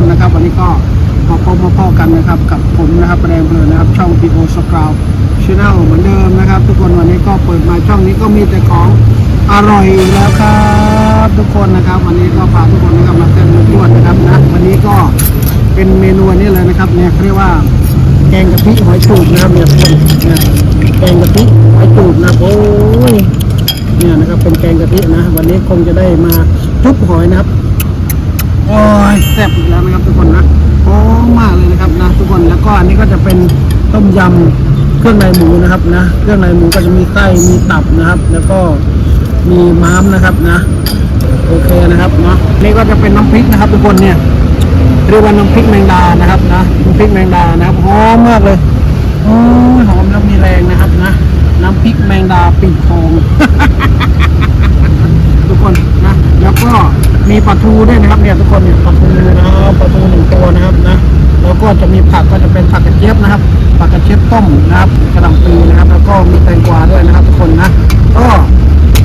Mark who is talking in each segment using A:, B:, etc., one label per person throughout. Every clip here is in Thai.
A: านนะครับ วันนี้ก็มาพบมาพ่อกันนะครับ กับผมนะครับแรงเพลินนะครับ ช่องพีโอสกราวชแนลเหมือนเดิมนะครับ ทุกคนวันนี้ก็เปิดมาช่องนี้ก็มีแต่ของอร่อยแล้วครับทุกคนนะครับ วันนี้ก็พาทุกคนนะครับมาเต้นมือวดนะครับนะวันนี้ก็เป็นเมนูนี้เลยนะครับเนี่ยเรียกว่าแกงกะทิหอยจูบนะครับเนี่ยทุกคนแกงกะทิหอยจูบนะโอ้ยเนี่ยนะครับเป็นแกงกะทินะ วันนี้คงจะได้มาจุบหอยนะครับ ยแซ่บอีกแล้วนะครับทุกคนนะหอมมากเลยนะครับนะทุกคนแล้วก็อันนี้ก็จะเป็นต้มยำเครื่องในหมูนะครับนะ เครื่องในหมูก็จะมีไส้มีตับนะครับ แล้วก็มีม้ามนะครับนะ โอเคนะครับเนาะนี่ก็จะเป็นน้ำพริกนะครับ ทุกคนเนี่ยเรียกว่าน้ำพริกแมงดานะครับนะน้ำพริกแมงดานะครับหอมมากเลยโอ้หอมแล้วมีแรงนะครับนะ น้ำพริกแมงดาปีกทองทุกคน แล้วก็มีปลาทูด้วยนะครับเนี่ยทุกคนเนี่ยปลาทูนะครับปลาทูหนึ่งตัวนะครับนะแล้วก็จะมีผักก็จะเป็นผักกระเจี๊ยบนะครับผักกระเจี๊ยบต้มนะครับกระหล่ำปีนะครับ แล้วก็มีแตงกวาด้วยนะครับ ทุกคนนะก็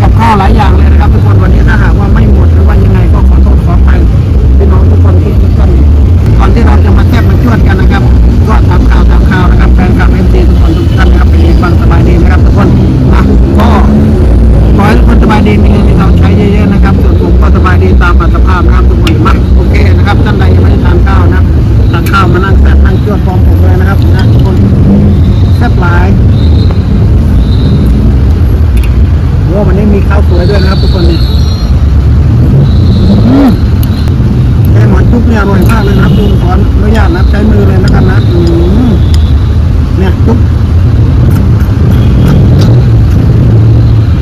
A: กับข้าวหลายอย่างเลยนะครับ ทุกคนวันนี้ถ้าหากว่าไม่หมดหรือว่ายังไงก็ขอโทษขออภัยพี่น้องทุกคนที่ทุกท่านก่อนที่เราจะมาแทบมาชวดกันนะครับ ก็ทำข่าวทำข่าวนะครับแฟนคลับเอ็มซีทุกคนทุกท่านนะครับเป็นยังไงบ้างสบายดีนะครับทุกคนนะก็ ขออนุญาตนะใช้มือเลยนะครับนะอืมเนี่ยจุ๊บ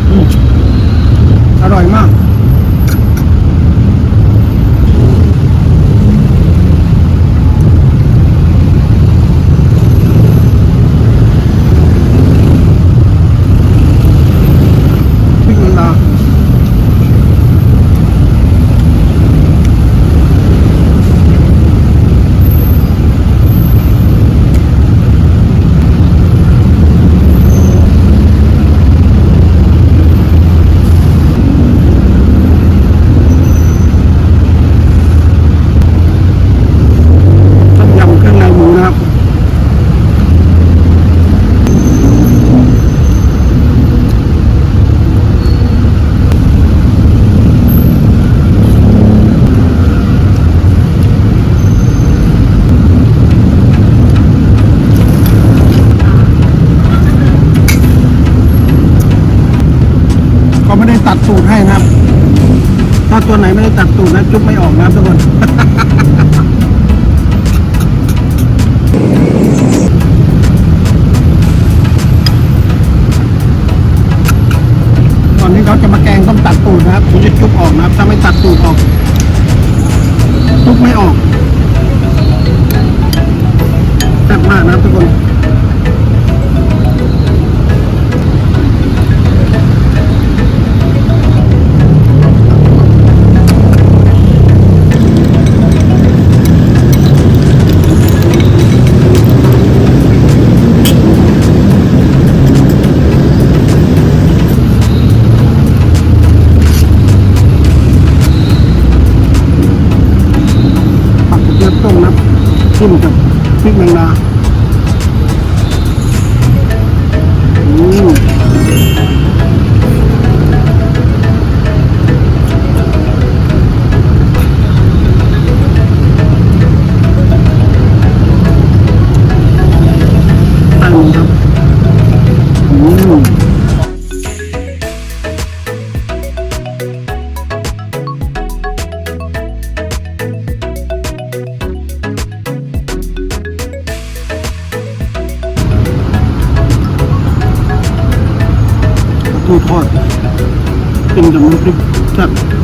A: อืมอร่อยมาก พริกแมงดาต้มยำเครื่องในหมูนะครับ ก็ไม่ได้ตัดสูตรให้นะ ครับ ถ้าตัวไหนไม่ได้ตัดตูดนะจุ๊บไม่ออกนะครับทุกคนก่อนที่เขาจะมาแกงต้องตัดตูดนะครับผมจะจุ๊บออกนะครับ ถ้าไม่ตัดตูดออกจุ๊บไม่ออก ทูทอดกิ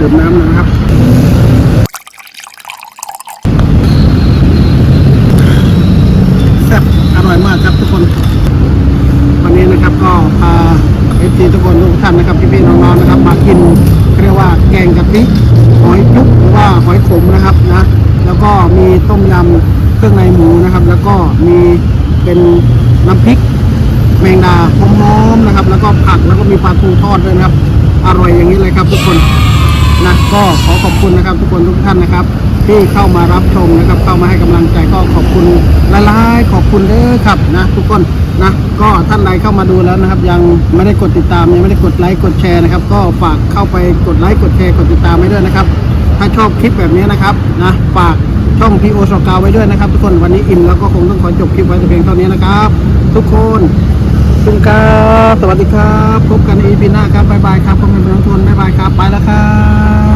A: ดื่มน้ำนะครับแซ่บอร่อยมากครับทุกคน วันนี้นะครับก็พาเอฟซีทุกคนทุกท่านนะครับพี่ๆน้องๆนะครับ มากินเรียกว่าแกงกะทิหอยจุ๊บหรือว่าหอยขมนะครับนะ แล้วก็มีต้มยำเครื่องในหมูนะครับ แล้วก็มีเป็นน้ำพริกแมงดาหอมๆนะครับ แล้วก็ผักแล้วก็มีปลาทูทอดด้วยนะครับ อร่อยอย่างนี้เลยครับทุกคน นะก็ขอขอบคุณนะครับ ทุกคนทุกท่านนะครับ ที่เข้ามารับชมนะครับ เข้ามาให้กำลังใจก็ขอบคุณหลายๆขอบคุณเด้อครับนะทุกคนนะก็ท่านใดเข้ามาดูแล้วนะครับ ยังไม่ได้กดติดตามยังไม่ได้กดไลค์กดแชร์นะครับ ก็ฝากเข้าไปกดไลค์กดแชร์กดติดตามไว้ด้วยนะครับ ถ้าชอบคลิปแบบนี้นะครับนะฝากช่องพีโอสกาวไว้ด้วยนะครับ ทุกคนวันนี้อิ่มแล้วก็คงต้องขอจบคลิปไว้แต่เพียงเท่านี้นะครับ ทุกคน คุณครับ สวัสดีครับ พบกันในอีพีหน้าครับ บ๊ายบายครับพ่อแม่พี่น้องทุนบ๊ายบายครับ ไปแล้วครับ